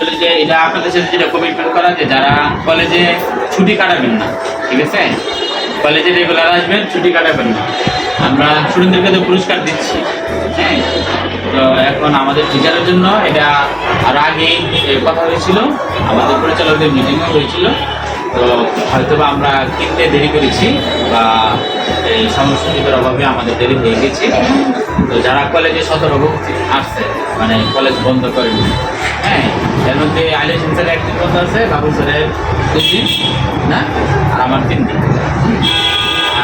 আসলে এটা আপনাদের সাথে যেটা কমিটমেন্ট করা যে যারা কলেজে ছুটি কাটাবেন না, ঠিক আছে? কলেজে রেগুলার আসবেন, ছুটি কাটাবেন না। আমরা স্টুডেন্টদেরকে তো পুরস্কার দিচ্ছি হ্যাঁ? তো এখন আমাদের টিচারের জন্য এটা আর আগেই এ কথা হয়েছিল, আমাদের পরিচালকদের মিটিংও হয়েছিল। তো হয়তো বা আমরা কিনতে দেরি করেছি বা এই সংস্কৃতির অভাবে আমাদের দেরি হয়ে গেছে। তো যারা কলেজে সতেরো আসছে মানে কলেজ বন্ধ করেনি হ্যাঁ এর মধ্যে আলিয়া স্যারের একদিন বন্ধ আছে বাবু স্যারের দুই দিন না? আর আমার তিন দিন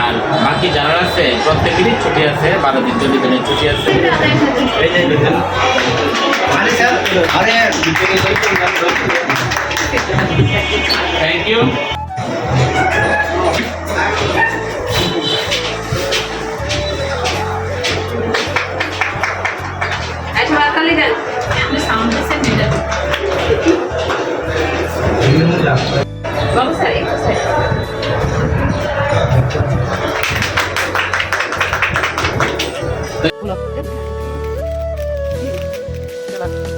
আর বাকি যারা আছে প্রত্যেকেরই ছুটি আছে বারো দিন চল্লিশ দিনের ছুটি আছে। এই যে দেখেন থ্যাংক ইউ Thank you.